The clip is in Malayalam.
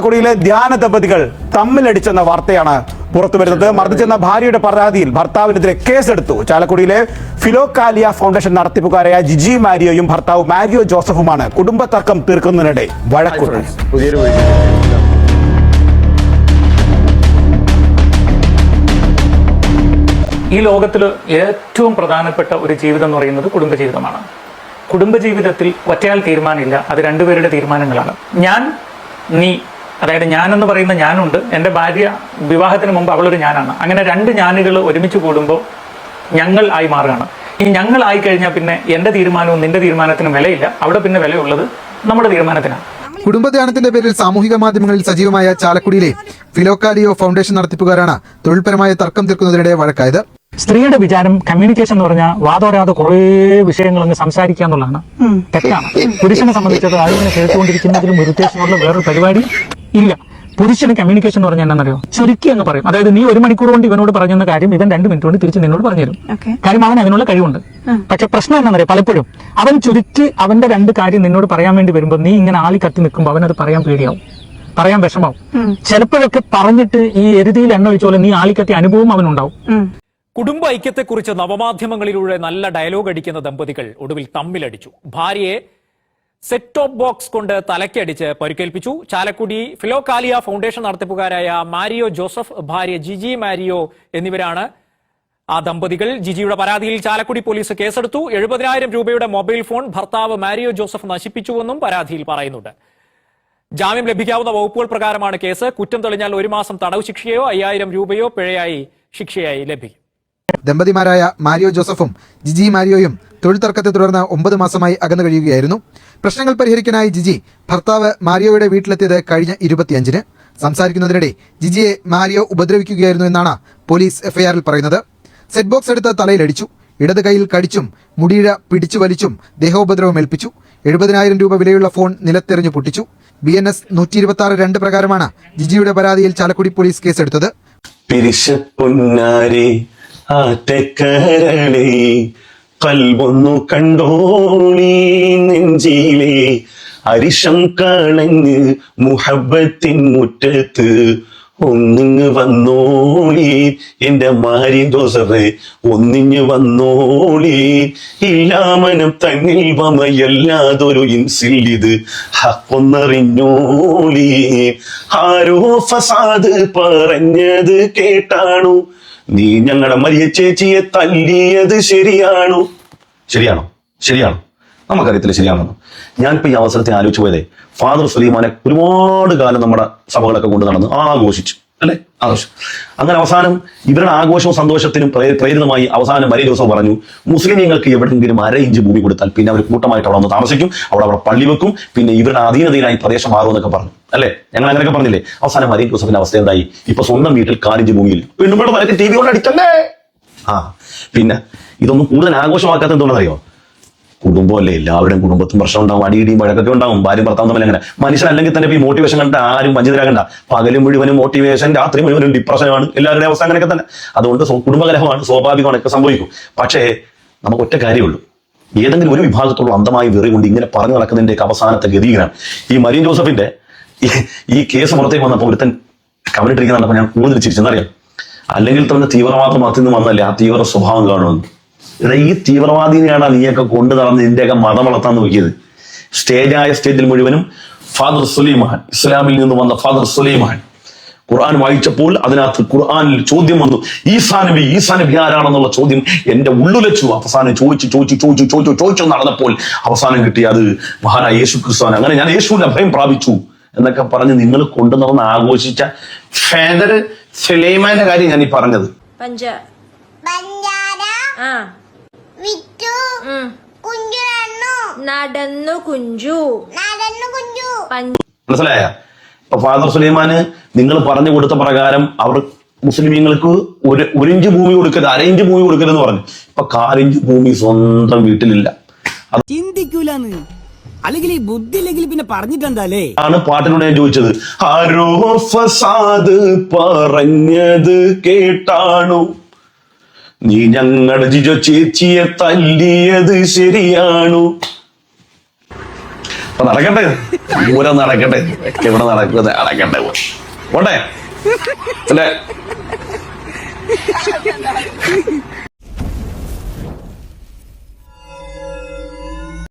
ചാലക്കുടിയിലെ ധ്യാന ദമ്പതികൾ തമ്മിലടിച്ചെന്ന വാർത്തയാണ് പുറത്തു വരുന്നത്. മർദ്ദിച്ചെന്ന ഭാര്യയുടെ പരാതിയിൽ ഭർത്താവിനെതിരെ കേസെടുത്തു. ചാലക്കുടിയിലെ ഫിലോകാലിയ ഫൗണ്ടേഷൻ നടത്തിപ്പുകാരായ ജിജി മാരിയോയും ഭർത്താവ് മാരിയോ ജോസഫുമാണ് കുടുംബ തർക്കം തീർക്കുന്നതിനിടെ ഈ ലോകത്തിൽ ഏറ്റവും പ്രധാനപ്പെട്ട ഒരു ജീവിതം എന്ന് പറയുന്നത് കുടുംബജീവിതമാണ്. കുടുംബജീവിതത്തിൽ ഒറ്റയാൾ തീരുമാനമില്ല. അത് രണ്ടുപേരുടെ തീരുമാനങ്ങളാണ്. ഞാൻ നീ അതായത് ഞാനെന്ന് എന്ന് പറയുന്ന ഞാനുണ്ട്. എന്റെ ഭാര്യ വിവാഹത്തിന് മുമ്പ് അവളൊരു ഞാനാണ്. അങ്ങനെ രണ്ട് ഞാനുകൾ ഒരുമിച്ച് കൂടുമ്പോൾ ഞങ്ങൾ ആയി മാറുകയാണ്. ഈ ഞങ്ങൾ ആയി കഴിഞ്ഞാൽ പിന്നെ എന്റെ തീരുമാനവും നിന്റെ തീരുമാനത്തിനും വിലയില്ല. അവിടെ പിന്നെ വിലയുള്ളത് നമ്മുടെ തീരുമാനത്തിനാണ്. കുടുംബധ്യാനത്തിന്റെ പേരിൽ സാമൂഹിക മാധ്യമങ്ങളിൽ സജീവമായ ചാലക്കുടിയിലെ ഫിലോക്കാലിയോ ഫൗണ്ടേഷൻ നടത്തിപ്പുകാരാണ് തൊഴിൽപരമായ തർക്കം തീർക്കുന്നതിനിടെ വഴക്കായത്. സ്ത്രീയുടെ വിചാരം കമ്മ്യൂണിക്കേഷൻ എന്ന് പറഞ്ഞാൽ വാദോരാതെ കുറേ വിഷയങ്ങൾ അങ്ങ് സംസാരിക്കുക എന്നുള്ളതാണ്. തെറ്റാണ്. പുരുഷനെ സംബന്ധിച്ചത് അതിനെ കേട്ടുകൊണ്ടിരിക്കുന്നതിലും ഒരു ഉദ്ദേശമുള്ള വേറൊരു പരിപാടി ഇല്ല. പുരുഷന് കമ്മ്യൂണിക്കേഷൻ എന്ന് പറഞ്ഞാൽ എന്താണെന്നറിയോ? ചുരുക്കി അങ്ങ് പറയും. അതായത് നീ ഒരു മണിക്കൂർ കൊണ്ട് ഇവനോട് പറഞ്ഞെന്ന കാര്യം ഇവൻ രണ്ട് മിനിറ്റ് കൊണ്ട് തിരിച്ച് നിന്നോട് പറഞ്ഞുതരും. Okay. കാര്യം അവൻ അതിനുള്ള കഴിവുണ്ട്. പക്ഷെ പ്രശ്നം എന്താണെന്നറിയോ? പലപ്പോഴും അവൻ ചുരുക്കി അവന്റെ രണ്ട് കാര്യം നിന്നോട് പറയാൻ വേണ്ടി വരുമ്പോൾ നീ ഇങ്ങനെ ആളി കത്തി നിൽക്കുമ്പോൾ അവനത് പറയാൻ പേടിയാവും. പറയാൻ വിഷമാവും ചിലപ്പോഴൊക്കെ പറഞ്ഞിട്ട് ഈ എരുതിയിൽ എണ്ണ ഒഴിച്ച പോലെ നീ ആളിക്കത്തി അനുഭവം അവനുണ്ടാവും. കുടുംബ ഐക്യത്തെക്കുറിച്ച് നവമാധ്യമങ്ങളിലൂടെ നല്ല ഡയലോഗ് അടിക്കുന്ന ദമ്പതികൾ ഒടുവിൽ തമ്മിലടിച്ചു. ഭാര്യയെ സെറ്റ് ടോപ്പ് ബോക്സ് കൊണ്ട് തലക്കടിച്ച് പരിക്കേൽപ്പിച്ചു. ചാലക്കുടി ഫിലോകാലിയ ഫൗണ്ടേഷൻ നടത്തിപ്പുകാരായ മാരിയോ ജോസഫ് ഭാര്യ ജിജി മാരിയോ എന്നിവരാണ് ആ ദമ്പതികൾ. ജിജിയുടെ പരാതിയിൽ ചാലക്കുടി പോലീസ് കേസെടുത്തു. എഴുപതിനായിരം രൂപയുടെ മൊബൈൽ ഫോൺ ഭർത്താവ് മാരിയോ ജോസഫ് നശിപ്പിച്ചുവെന്നും പരാതിയിൽ പറയുന്നുണ്ട്. ജാമ്യം ലഭിക്കാവുന്ന വകുപ്പുകൾ പ്രകാരമാണ് കേസ്. കുറ്റം തെളിഞ്ഞാൽ ഒരു മാസം തടവ് ശിക്ഷയോ അയ്യായിരം രൂപയോ പിഴയായി ശിക്ഷയായി ലഭിക്കും. ദമ്പതിമാരായ മാരിയോ ജോസഫും ജിജി മാരിയോയും തൊഴിൽ തർക്കത്തെ തുടർന്ന് ഒമ്പത് മാസമായി അകന്നു കഴിയുകയായിരുന്നു. പ്രശ്നങ്ങൾ പരിഹരിക്കാനായി ജിജി ഭർത്താവ് മാരിയോയുടെ വീട്ടിലെത്തിയത് കഴിഞ്ഞ ഇരുപത്തിയഞ്ചിന്. സംസാരിക്കുന്നതിനിടെ ജിജിയെ മാരിയോ ഉപദ്രവിക്കുകയായിരുന്നു എന്നാണ് പോലീസ് എഫ്ഐആറിൽ പറയുന്നത്. സെറ്റ് ബോക്സ് എടുത്ത് തലയിലടിച്ചു. ഇടത് കൈയിൽ കടിച്ചും മുടിയിഴ പിടിച്ചു വലിച്ചും ദേഹോപദ്രവം ഏൽപ്പിച്ചു. എഴുപതിനായിരം രൂപ വിലയുള്ള ഫോൺ നിലത്തെറിഞ്ഞു പൊട്ടിച്ചു. ബി എൻ എസ് നൂറ്റി ഇരുപത്തി ആറ് രണ്ട് പ്രകാരമാണ് ജിജിയുടെ പരാതിയിൽ ചാലക്കുടി പോലീസ് കേസെടുത്തത്. ആറ്റക്കരളെ കൽവൊന്നു കണ്ടോളി നെഞ്ചിലെ. അരിശം കളഞ്ഞ് മുഹബത്തിൻ മുറ്റത്ത് ഒന്നിങ്ങ് വന്നോളി. എന്റെ മാരി ദോസറെ ഒന്നിഞ്ഞ് വന്നോളി. ഇല്ലാമനം തന്നിൽ വമയല്ലാതൊരു ഇൻസിൽ ഇത് ഹക്കൊന്നറിഞ്ഞോളി. ആരോ ഫസാദ് പറഞ്ഞത് കേട്ടാണു. നീ ഞങ്ങളെ മരിയ ചേച്ചിയെ തല്ലിയത് ശരിയാണോ? ശരിയാണോ? ശരിയാണോ? നമുക്കറിയത്തില്ല ശരിയാണെന്ന് ഞാനിപ്പോ ഈ അവസരത്തെ ആലോചിച്ചു പോയതേ ഫാദർ സുലൈമാനെ ഒരുപാട് കാലം നമ്മുടെ സഭകളൊക്കെ കൊണ്ട് നടന്ന് ആഘോഷിച്ചു അല്ലെ? ആഘോഷം അങ്ങനെ അവസാനം ഇവരുടെ ആഘോഷവും സന്തോഷത്തിനും പ്രേരിതമായി അവസാനം വലിയ ദിവസം പറഞ്ഞു മുസ്ലിമീങ്ങൾക്ക് എവിടെയെങ്കിലും അര ഇഞ്ച് ഭൂമി കൊടുത്താൽ പിന്നെ അവർ കൂട്ടമായിട്ട് അവിടെ വന്ന് താമസിക്കും അവിടെ അവിടെ പള്ളി വെക്കും പിന്നെ ഇവരുടെ അധീനതയിലായി പ്രദേശം മാറും എന്നൊക്കെ പറഞ്ഞു. അല്ലേ? ഞങ്ങൾ അങ്ങനെയൊക്കെ പറഞ്ഞില്ലേ? അവസാനം വലിയ ദിവസത്തിന്റെ അവസ്ഥ എന്തായി? ഇപ്പൊ സ്വന്തം വീട്ടിൽ കാലിഞ്ച് ഭൂമിയിൽ തലക്ക് ടി വി കൊണ്ട് അടിച്ചല്ലേ? ആ പിന്നെ ഇതൊന്നും കൂടുതൽ ആഘോഷമാക്കാത്ത എന്തുകൊണ്ടെന്നറിയോ കുടുംബമല്ലേ? എല്ലാവരുടെയും കുടുംബത്തും പ്രശ്നം ഉണ്ടാവും. അടിയിടിയും വഴക്കൊക്കെ ഉണ്ടാവും. ഭാര്യ ഭർത്താവ് തമ്മിൽ അങ്ങനെ. മനുഷ്യൻ അല്ലെങ്കിൽ തന്നെ ഈ മോട്ടിവേഷൻ കണ്ട ആരും വഞ്ചിതരാകണ്ട. പകലും മുഴുവനും മോട്ടിവേഷൻ രാത്രി മുഴുവനും ഡിപ്രഷനാണ് എല്ലാവരുടെയും അവസ്ഥ അങ്ങനെയൊക്കെ തന്നെ. അതുകൊണ്ട് കുടുംബകലഹമാണ് സ്വാഭാവികമാണ് ഒക്കെ സംഭവിക്കും. പക്ഷേ നമുക്ക് ഒറ്റ കാര്യമുള്ളൂ. ഏതെങ്കിലും ഒരു വിഭാഗത്തോളം അന്തമായി വെറി കൊണ്ട് ഇങ്ങനെ പറഞ്ഞു നടക്കുന്നതിന്റെ അവസാനത്തെ ഗതികനാണ് ഈ മരീൻ ജോസഫിന്റെ ഈ- കേസ് പുറത്തേക്ക് വന്നപ്പോൾ ഒരുത്തൻ കണ്ടപ്പോൾ ഞാൻ കൂടുതൽ ചിരിച്ചെന്നറിയാം അല്ലെങ്കിൽ തന്നെ തീവ്രവാദം മാത്രം വന്നല്ലേ? ആ തീവ്ര സ്വഭാവം കാണുമെന്ന്. എടാ ഈ തീവ്രവാദിനെയാണ് നീയൊക്കെ കൊണ്ടു നടന്ന് നിന്റെയൊക്കെ മതം വളർത്താൻ നോക്കിയത്. സ്റ്റേജായ സ്റ്റേജിൽ മുഴുവനും ഫാദർ സുലൈമാൻ ഇസ്ലാമിൽ നിന്ന് വന്ന ഫാദർ സുലൈമാൻ. ഖുർആൻ വായിച്ചപ്പോൾ അതിനകത്ത് ഖുർആനിൽ ചോദ്യം വന്നു ഈസാ നബി ഈസാ നബി ആരാണെന്നുള്ള ചോദ്യം എന്റെ ഉള്ളുലച്ചു അവസാനം ചോദിച്ചു ചോദിച്ചു ചോദിച്ചു ചോദിച്ചു ചോദിച്ചു നടന്നപ്പോൾ അവസാനം കിട്ടി അത് മഹാനായ യേശു ക്രിസ്തുവാൻ അങ്ങനെ ഞാൻ യേശുവിന്റെ അഭയം പ്രാപിച്ചു എന്നൊക്കെ പറഞ്ഞ് നിങ്ങൾ കൊണ്ടു നടന്ന് ആഘോഷിച്ച ഫാദർ സുലൈമാന്റെ കാര്യം ഞാൻ ഈ പറഞ്ഞത്. പഞ്ച ആ. നടന്നു. നടന്നു കുഞ്ചു. നടന്നു കുഞ്ചു. പഞ്ച മനസ്സിലായ? ഇപ്പൊ ഫാദർ സുലൈമാന് നിങ്ങൾ പറഞ്ഞു കൊടുത്ത പ്രകാരം അവർ മുസ്ലിമീങ്ങൾക്ക് ഒരു ഒരു ഇഞ്ച് ഭൂമി കൊടുക്കരുത് അര ഇഞ്ച് ഭൂമി കൊടുക്കരുതെന്ന് പറഞ്ഞു. ഇപ്പൊ കാലിഞ്ച് ഭൂമി സ്വന്തം വീട്ടിലില്ല. ചിന്തിക്കൂലെന്ന്. അല്ലെങ്കിൽ ഈ ബുദ്ധി ഇല്ലെങ്കിൽ പിന്നെ പറഞ്ഞിട്ടെന്താലേ? ആണ് പാട്ടിനോട് ഞാൻ ചോദിച്ചത്. ആരോ ഫസാദ് പറഞ്ഞത് കേട്ടാണു? നീ ഞങ്ങളുടെ ജിജോ ചേച്ചിയെ തല്ലിയത് ശരിയാണു. അപ്പൊ നടക്കട്ടെ. ദൂരം നടക്കട്ടെ. ഇവിടെ നടക്കുന്നത് നടക്കട്ടെ. പോട്ടെ. അല്ലേ?